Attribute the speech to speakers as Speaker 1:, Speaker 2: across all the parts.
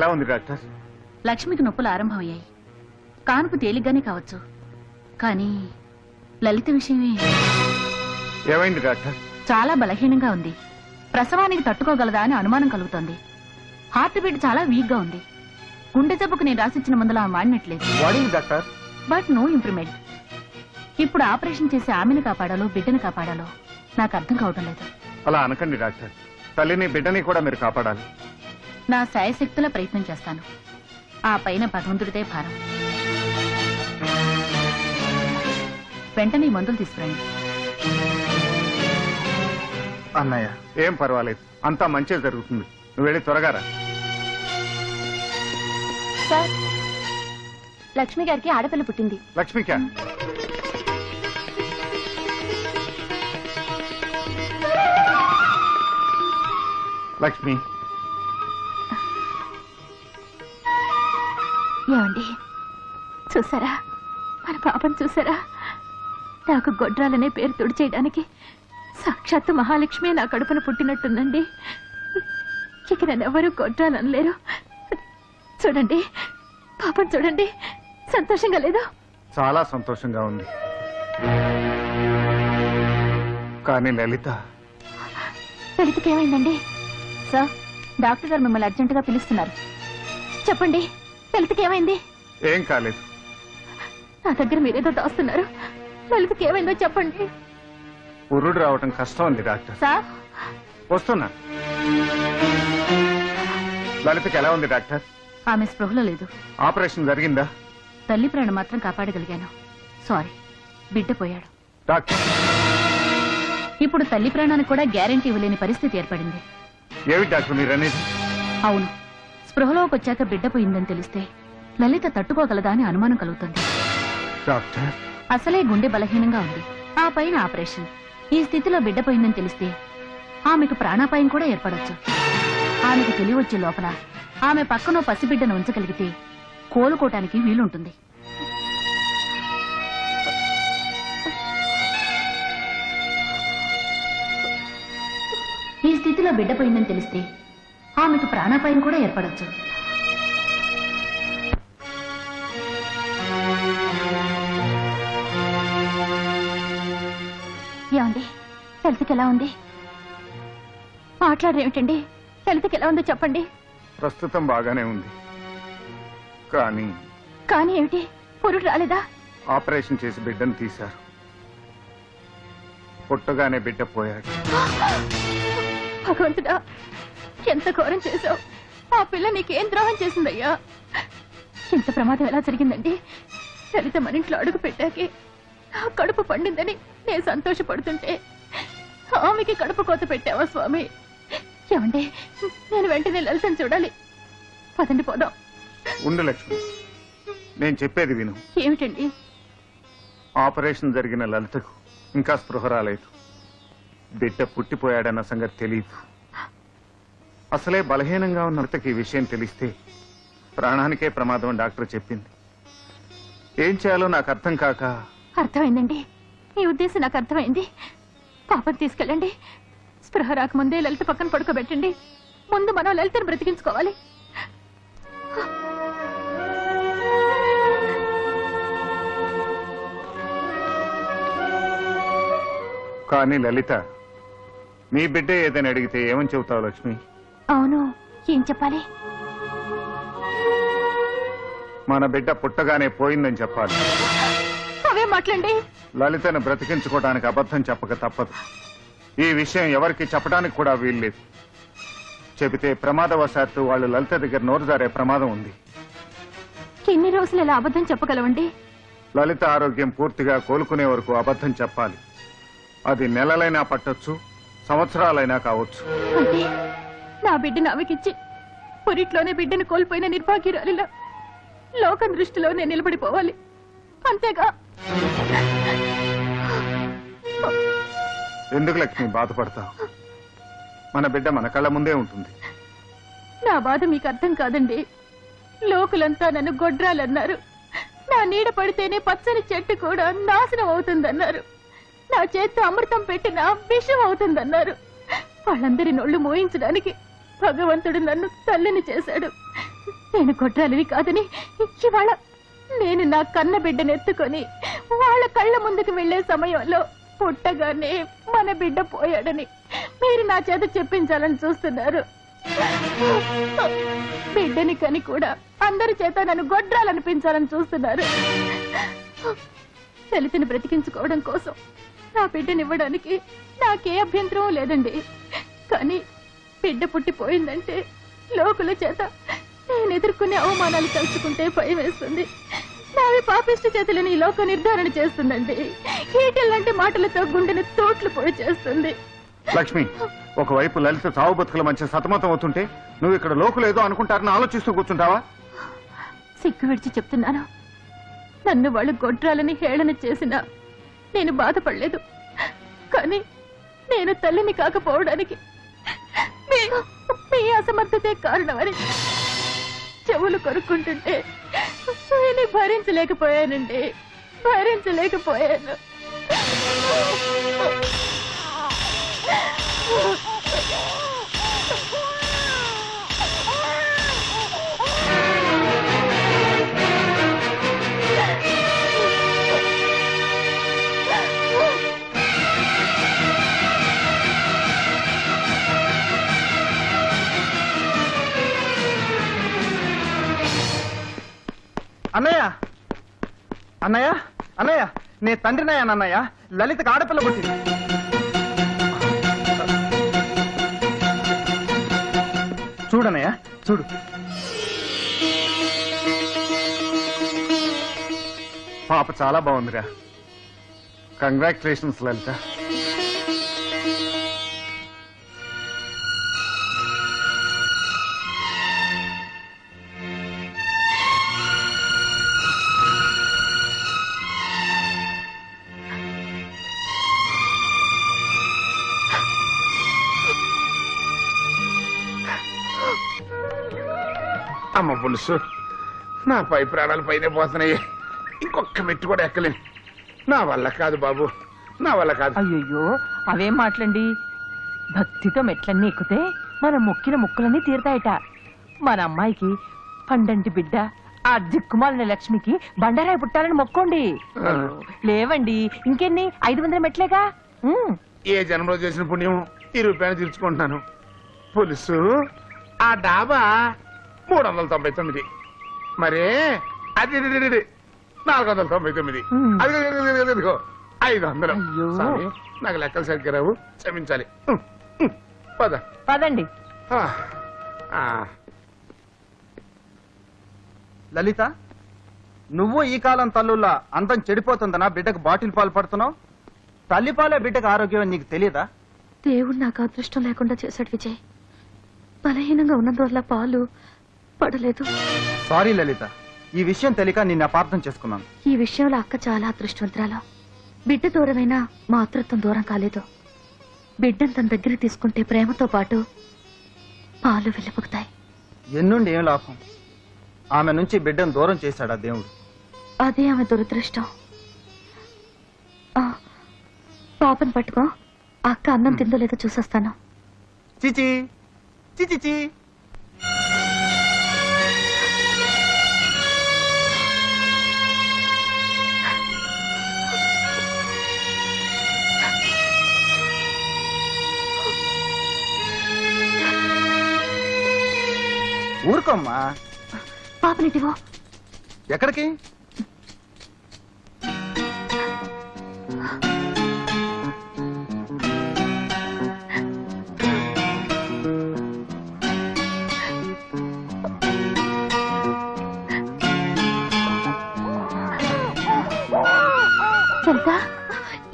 Speaker 1: ఎలా ఉంది డాక్టర్?
Speaker 2: లక్ష్మికి నొప్పులు ఆరంభమయ్యాయి. కానుపు తేలిగ్గానే కావచ్చు. కానీ లలిత విషయమే.
Speaker 1: ఏమైంది డాక్టర్?
Speaker 2: చాలా బలహీనంగా ఉంది. ప్రసవానికి తట్టుకోగలదా అని అనుమానం కలుగుతోంది. హార్ట్ బీట్ చాలా వీక్గా ఉంది. గుండె జబ్బుకు నేను రాసిచ్చిన మందులు ఆమె వాడినట్లేదు.
Speaker 1: వాడింది డాక్టర్?
Speaker 2: But no improvement. ఇప్పుడు ఆపరేషన్ చేసి ఆమెను కాపాడాలో బిడ్డను కాపాడాలో నాకు అర్థం కావడం లేదు.
Speaker 1: అలా అనకండి డాక్టర్. తల్లిని బిడ్డని కూడా మీరు కాపాడాలి.
Speaker 2: నా శాయశక్తుల ప్రయత్నం చేస్తాను. ఆ పైన భగవంతుడిదే భారం. వెంటనే మందులు తీసుకురండి.
Speaker 1: అన్నయ్య ఏం పర్వాలేదు. అంతా మంచిగా జరుగుతుంది. నువ్వు వెళ్ళి త్వరగా రా.
Speaker 3: సార్ లక్ష్మి గారికి ఆడపిల్ల పుట్టింది.
Speaker 1: లక్ష్మిక? లక్ష్మి
Speaker 3: చూసారా? మన పాపం చూసారా? నాకు గొడ్రాలనే పేరు తుడిచేయడానికి సాక్షాత్తు మహాలక్ష్మి నా కడుపున పుట్టినట్టుందండి. ఇక నన్నెవరూ గొడ్రాలనలేరు చూడండి పాపం చూడండి. సంతోషంగా లేదు?
Speaker 1: చాలా సంతోషంగా ఉంది. కానీ లలిత.
Speaker 3: లలితకేమైందండి
Speaker 2: సార్ డాక్టర్ గారు మిమ్మల్ని అర్జెంటుగా పిలుస్తున్నారు.
Speaker 3: చెప్పండి లలితకేమైంది
Speaker 1: ఏం కాలేదు.
Speaker 3: నా దగ్గర మీరేదో దాస్తున్నారు. లలితకేమైందో చెప్పండి.
Speaker 1: పురుడు రావటం కష్టం ఉంది డాక్టర్.
Speaker 2: సార్?
Speaker 1: వస్తున్నా. లలితకి ఎలా ఉంది డాక్టర్?
Speaker 2: ఆమె స్పృహలో లేదు.
Speaker 1: ఆపరేషన్ జరిగిందా?
Speaker 2: తల్లి ప్రాణం మాత్రం కాపాడగలిగాను. సారీ బిడ్డ పోయాడు.
Speaker 1: డాక్టర్.
Speaker 2: ఇప్పుడు తల్లి ప్రాణానికి కూడా గ్యారెంటీ ఇవ్వలేని పరిస్థితి ఏర్పడింది.
Speaker 1: ఏమి డాక్టర్ మీరు అనేది?
Speaker 2: అవును స్పృహలోకి వచ్చాక బిడ్డ పోయిందని తెలిస్తే లలిత తట్టుకోగలదా అని అనుమానం కలుగుతుంది.
Speaker 1: డాక్టర్?
Speaker 2: అసలే గుండె బలహీనంగా ఉంది. ఆ పైన ఆపరేషన్. ఈ స్థితిలో బిడ్డ పోయిందని తెలిస్తే ఆమెకు ప్రాణాపాయం కూడా ఏర్పడొచ్చు. ఆమెకు తెలివొచ్చే లోపల ఆమె పక్కన పసిబిడ్డను ఉంచగలిగితే కోలుకోటానికి వీలుంటుంది. ఈ స్థితిలో బిడ్డ పోయిందని తెలిస్తే ఆమెకు ప్రాణాపాయం కూడా ఏర్పడొచ్చు.
Speaker 3: లలితకి ఎలా ఉంది? మాట్లాడరేమిటండి? లలితకి ఎలా ఉందో చెప్పండి.
Speaker 1: ప్రస్తుతం బాగానే ఉంది. కానీ
Speaker 3: కానీ ఏమిటి? పురుడు రాలేదా?
Speaker 1: ఆపరేషన్ చేసి బిడ్డను తీశారు. పుట్టగానే బిడ్డ పోయాడు.
Speaker 3: భగవంతుడా ఎంత ఘోరం చేశావు. ఆ పిల్ల నీకేం ద్రోహం చేసిందయ్యా? ఇంత ప్రమాదం ఎలా జరిగిందండి? లలిత మన ఇంట్లో అడుగు పెట్టాకే నా కడుపు పండిందని నేను సంతోషపడుతుంటే ఆమెకి కడుపు కోత పెట్టావా స్వామి? ఏమండి? నేను వెంటనే లలితను చూడాలి. పదండి పోదాం.
Speaker 1: ఉండు లక్ష్మి. నేను చెప్పేది విను.
Speaker 3: ఏమిటండి?
Speaker 1: ఆపరేషన్ జరిగిన లలితకు ఇంకా స్పృహ రాలేదు. బిడ్డ పుట్టిపోయాడన్న సంగతి తెలియదు. అసలే బలహీనంగా ఉన్న లలితకి ఈ విషయం తెలిస్తే ప్రాణానికే ప్రమాదం డాక్టర్ చెప్పింది. ఏం చేయాలో నాకు అర్థం కాక
Speaker 3: అర్థమైందండి. మీ ఉద్దేశం నాకు అర్థమైంది. పాపం తీసుకెళ్ళండి. స్పృహ రాకముందే లలిత పక్కన పడుకోబెట్టండి. ముందు మనం లలితను బ్రతికించుకోవాలి.
Speaker 1: కానీ లలిత మీ బిడ్డ ఏదని అడిగితే ఏమని చెబుతావు లక్ష్మి?
Speaker 3: అవును ఏం చెప్పాలి?
Speaker 1: మన బిడ్డ పుట్టగానే పోయిందని చెప్పాలి.
Speaker 3: అవే మాట్లాడండి.
Speaker 1: లలితను బ్రతికించుకోవడానికి అబద్ధం చెప్పక తప్పదు. ఈ విషయం ఎవరికి చెప్పడానికి కూడా వీల్లేదు. చెబితే ప్రమాదవశాత్తు వాళ్ళు లలిత దగ్గర నోరు జారే ప్రమాదం ఉంది.
Speaker 3: ఎన్ని రోజులు ఇలా అబద్ధం చెప్పగలవండి?
Speaker 1: లలిత ఆరోగ్యం పూర్తిగా కోలుకునే వరకు అబద్ధం చెప్పాలి. అది నెలలైనా పట్టొచ్చు సంవత్సరాలైనా కావచ్చు.
Speaker 3: అంటే నా బిడ్డను ఆమెకిచ్చి పురిట్లోనే బిడ్డను కోల్పోయిన నిర్భాగ్యురాలిలా లోకం దృష్టిలో నేను నిలబడిపోవాలి. అంతేగా?
Speaker 1: ఎందుకు లక్ష్మి బాధపడతావు? మన బిడ్డ మన కళ్ళ ముందే ఉంటుంది.
Speaker 3: నా బాధ మీకు అర్థం కాదండి. లోకులంతా నన్ను గొడ్రాలన్నారు. నా నీడ పడితేనే పచ్చని చెట్టు కూడా నాశనం అవుతుందన్నారు. నా చేత్తో అమృతం పెట్టిన విషం అవుతుందన్నారు. వాళ్ళందరి నొళ్ళు మోయించడానికి భగవంతుడు నన్ను తల్లిని చేశాడు. నేను గొడ్రాలని కాదని ఇవాళ నేను నా కన్న బిడ్డను ఎత్తుకొని వాళ్ళ కళ్ళ ముందుకు వెళ్ళే సమయంలో పుట్టగానే మన బిడ్డ పోయాడని మీరు నా చేత చెప్పించాలని చూస్తున్నారు. బిడ్డని కని కూడా అందరి చేత నన్ను గొడ్రాలనిపించాలని చూస్తున్నారు. దళితుని బ్రతికించుకోవడం కోసం నా బిడ్డనివ్వడానికి నాకే అభ్యంతరం లేదండి. కానీ బిడ్డ పుట్టిపోయిందంటే లోకుల చేత నేను ఎదుర్కొనే అవమానాలు తలుచుకుంటే భయం వేస్తుంది. నావి పాపిష్టి చేతులని ఈ లోక నిర్ధారణ చేస్తుందండి. ఈటెల్లాంటి మాటలతో గుండెని తోట్లు పొడి చేస్తుంది.
Speaker 1: లక్ష్మి ఒకవైపు లలిత చావు బతుకుల మధ్య సతమతం అవుతుంటే నువ్వు ఇక్కడ లోకులేదో అనుకుంటారని ఆలోచిస్తూ కూర్చుంటావా?
Speaker 3: సిగ్గు విడిచి చెప్తున్నాను. నన్ను వాళ్ళు గొడ్రాలని హేళన చేసినా నేను బాధపడలేదు. కానీ నేను తల్లిని కాకపోవడానికి మీ అసమర్థతే కారణమని చెవులు కొరుక్కుంటుంటే నేను భరించలేకపోయానండి. భరించలేకపోయాను.
Speaker 4: అన్నయ్య అన్నయ్య నే తండ్రినయ్యా అన్నయ్య. లలితకు ఆడపిల్ల పుట్టింది. చూడనయ్య చూడు.
Speaker 1: పాప చాలా బాగుందిరా. కంగ్రాచులేషన్స్ లలిత.
Speaker 5: పులుసు. నా పై ప్రాణాలు పైన పోతున్నాయి. ఇంకొక మెట్టు కూడా ఎక్కలేను. నా వల్ల కాదు బాబు. నా వల్ల కాదు.
Speaker 6: అయ్యయ్యో అవేం మాటలండి? భక్తితో మెట్లన్నీ ఎక్కితే మన మొక్కిన ముక్కులన్నీ తీరుతాయట. మన అమ్మాయికి పండంటి బిడ్డ ఆ దిక్కుమాలిన లక్ష్మికి బండరాయి పుట్టాలని మొక్కోండి. లేవండి ఇంకెన్ని? ఐదు వందల మెట్లేగా? ఉమ్.
Speaker 5: ఏ జన్మలో చేసిన పుణ్యం ఈ రూపాయలు తీర్చుకుంటున్నాను. పులుసు ఆ డాబా మూడు వందల తొంభై తొమ్మిది. మరే అది నాలుగు వందల తొంభై తొమ్మిది. అది అది, అది, అది, అదిగో ఐదు వందలు. స్వామి నాకు లెక్కలు సరిగ్గా రావు. క్షమించాలి. పద.
Speaker 6: పదండి.
Speaker 4: లలిత నువ్వు ఈ కాలం తల్లుల్లా అంతం చెడిపోతుందనా? బిడ్డకు బాటిల్ పాలు పడుతున్నావు? తల్లిపాలే బిడ్డకు ఆరోగ్యం అని నీకు తెలియదా?
Speaker 3: దేవుడు నాకు అదృష్టం లేకుండా చేశాడు విజయ్. బలహీనంగా ఉన్నందువల్ల పాలు పడలేదు.
Speaker 4: సారీ లలిత. ఈ విషయం తెలియక నిన్ను అపార్థం చేసుకున్నాను.
Speaker 3: ఈ విషయంలో అక్క చాలా అదృష్టవంతురాలు. బిడ్డ దూరమైనా మాతృత్వం దూరం కాలేదు. బిడ్డను తన దగ్గర తీసుకుంటే ప్రేమతో పాటు పాలు వెళ్ళిపోతాయి.
Speaker 4: ఎన్నుండి ఏం లాభం? ఆమె నుంచి బిడ్డను దూరం చేశాడా దేవుడు.
Speaker 3: అదే ఆమె దురదృష్టం. ఆ, పాపను పట్టుకో. అక్క అన్నం తిందో లేదో చూసొస్తాను.
Speaker 4: చిచి. చిచిచి ఊరుకోమ్మా.
Speaker 3: పాపనిటివో?
Speaker 4: ఎక్కడికి?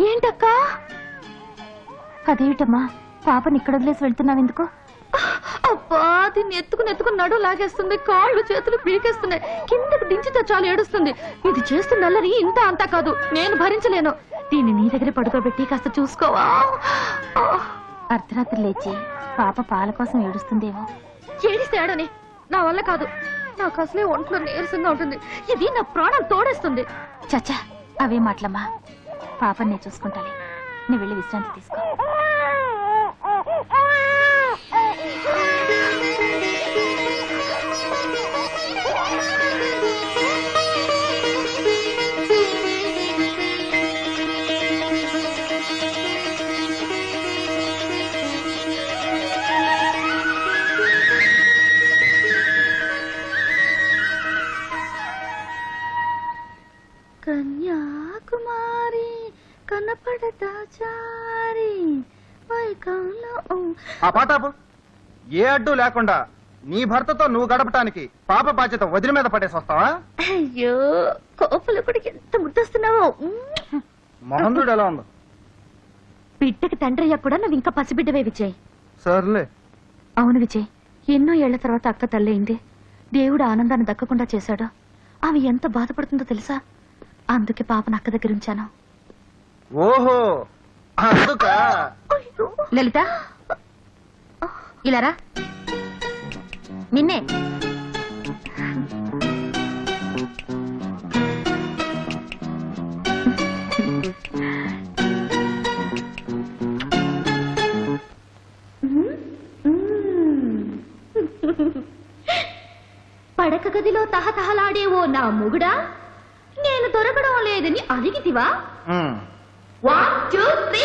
Speaker 3: ఏంటక్క? అదేమిటమ్మా? పాపని ఇక్కడ వదిలేసి వెళ్తున్నావు ఎందుకు దీన్ని ఎత్తుకుని ఎత్తుకుని నడు లాగేస్తుంది. కాళ్ళు చేతులు పీకేస్తున్నాయి. కిందకి దించితే చాలు ఏడుస్తుంది. ఇది చేస్తున్న అల్లరి ఇంత అంతా కాదు. నేను భరించలేను. దీన్ని నీ దగ్గర పడుకోబెట్టి కాస్త చూసుకోవా? అర్ధరాత్రి లేచి పాప పాల కోసం ఏడుస్తుందేమో. ఏడిస్తే ఏడని నా వల్ల కాదు. నాకు అసలే ఒంట్లో నీరసంగా ఉంటుంది. ఇది నా ప్రాణాలు తోడేస్తుంది. చచ్చా అవే మాటలమ్మా. పాపని నేను చూసుకుంటాలి. నువ్వు వెళ్ళి విశ్రాంతి తీసుకో.
Speaker 4: కన్యాకుమారి కనపడతా చారి ఆ పాట ఏ అడ్డు లేకుండా నీ భర్తతో నువ్వు గడపటానికి పాప బాధ్యత వదిలి మీద పడేసి వస్తావా?
Speaker 7: అయ్యో కోపలు కూడా ఎంత ముద్దొస్తున్నావు.
Speaker 4: మహందుడు ఎలా ఉందో.
Speaker 7: బిడ్డకి తండ్రయ్య కూడా నువ్వు ఇంకా పసిబిడ్డవే విజయ్.
Speaker 4: సర్లే.
Speaker 7: అవును విజయ్ ఎన్నో ఏళ్ళ తర్వాత అక్క తల్లయింది. దేవుడు ఆనందాన్ని దక్కకుండా చేశాడు. ఆమె ఎంత బాధపడుతుందో తెలుసా? అందుకే పాపను అక్క దగ్గర ఉంచాను.
Speaker 4: ఓహో అందుక?
Speaker 7: లలిత ఇలారా నిన్నే. పడక గదిలో తహతహలాడేవో నా మొగుడా? దొరకడం లేదని అడిగితివా. One two three